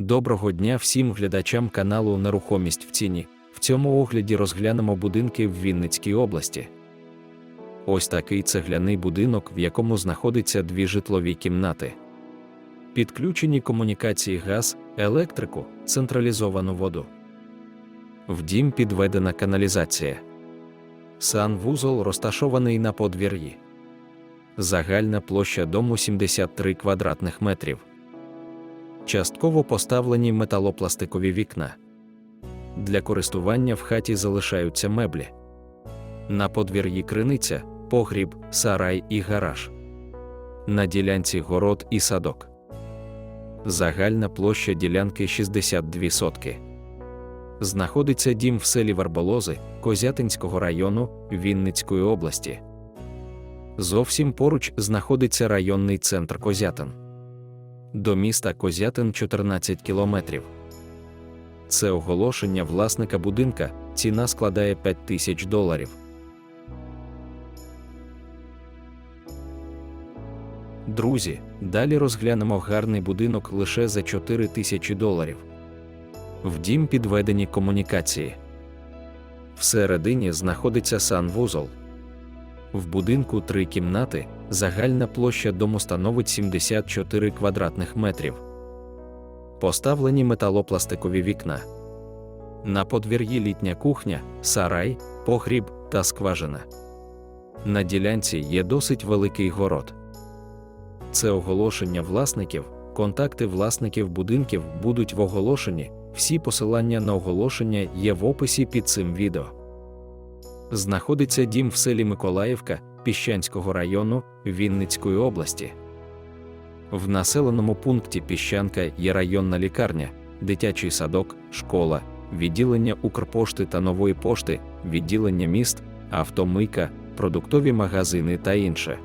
Доброго дня всім глядачам каналу Нерухомість в ціні. В цьому огляді розглянемо будинки в Вінницькій області. Ось такий цегляний будинок, в якому знаходиться дві житлові кімнати. Підключені комунікації газ, електрику, централізовану воду. В дім підведена каналізація. Санвузол розташований на подвір'ї. Загальна площа дому 73 квадратних метрів. Частково поставлені металопластикові вікна. Для користування в хаті залишаються меблі. На подвір'ї криниця, погріб, сарай і гараж. На ділянці город і садок. Загальна площа ділянки 62 сотки. Знаходиться дім в селі Варболози Козятинського району Вінницької області. Зовсім поруч знаходиться районний центр Козятин. До міста Козятин 14 кілометрів. Це оголошення власника будинка, ціна складає 5 тисяч доларів. Друзі, далі розглянемо гарний будинок лише за 4 тисячі доларів. В дім підведені комунікації. Всередині знаходиться санвузол. В будинку три кімнати, загальна площа дому становить 74 квадратних метрів. Поставлені металопластикові вікна. На подвір'ї літня кухня, сарай, погріб та скважина. На ділянці є досить великий город. Це оголошення власників. Контакти власників будинків будуть в оголошенні. Всі посилання на оголошення є в описі під цим відео. Знаходиться дім в селі Миколаївка Піщанського району Вінницької області. В населеному пункті Піщанка є районна лікарня, дитячий садок, школа, відділення Укрпошти та нової пошти, відділення міст, автомийка, продуктові магазини та інше.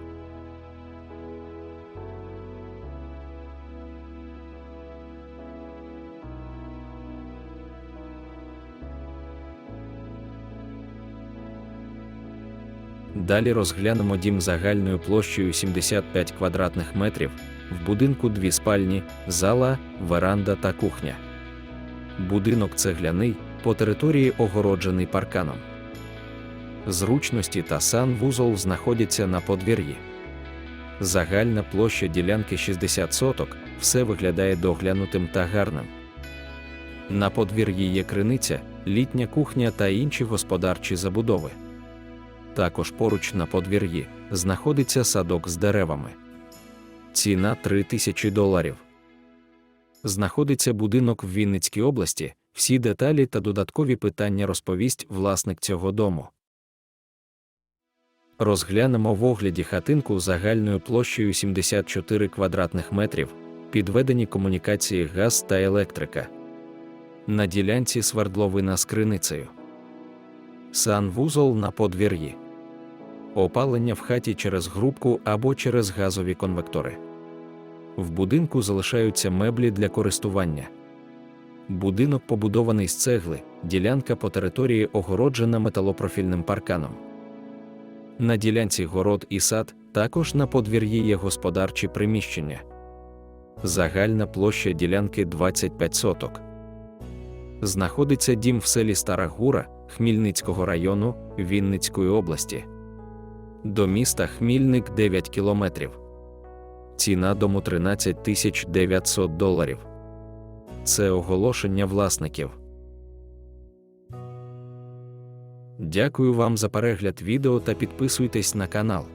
Далі розглянемо дім загальною площею 75 квадратних метрів, в будинку дві спальні, зала, веранда та кухня. Будинок цегляний, по території огороджений парканом. Зручності та санвузол знаходяться на подвір'ї. Загальна площа ділянки 60 соток, все виглядає доглянутим та гарним. На подвір'ї є криниця, літня кухня та інші господарчі забудови. Також поруч на подвір'ї знаходиться садок з деревами. Ціна 3 тисячі доларів. Знаходиться будинок в Вінницькій області. Всі деталі та додаткові питання розповість власник цього дому. Розглянемо в огляді хатинку загальною площею 74 квадратних метрів, підведені комунікації газ та електрика. На ділянці свердловина з криницею. Санвузол на подвір'ї. Опалення в хаті через грубку або через газові конвектори. В будинку залишаються меблі для користування. Будинок побудований з цегли, ділянка по території огороджена металопрофільним парканом. На ділянці город і сад також на подвір'ї є господарчі приміщення. Загальна площа ділянки 25 соток. Знаходиться дім в селі Стара Гура Хмільницького району Вінницької області. До міста Хмільник 9 кілометрів. Ціна дому 13 тисяч 900 доларів. Це оголошення власників. Дякую вам за перегляд відео та підписуйтесь на канал.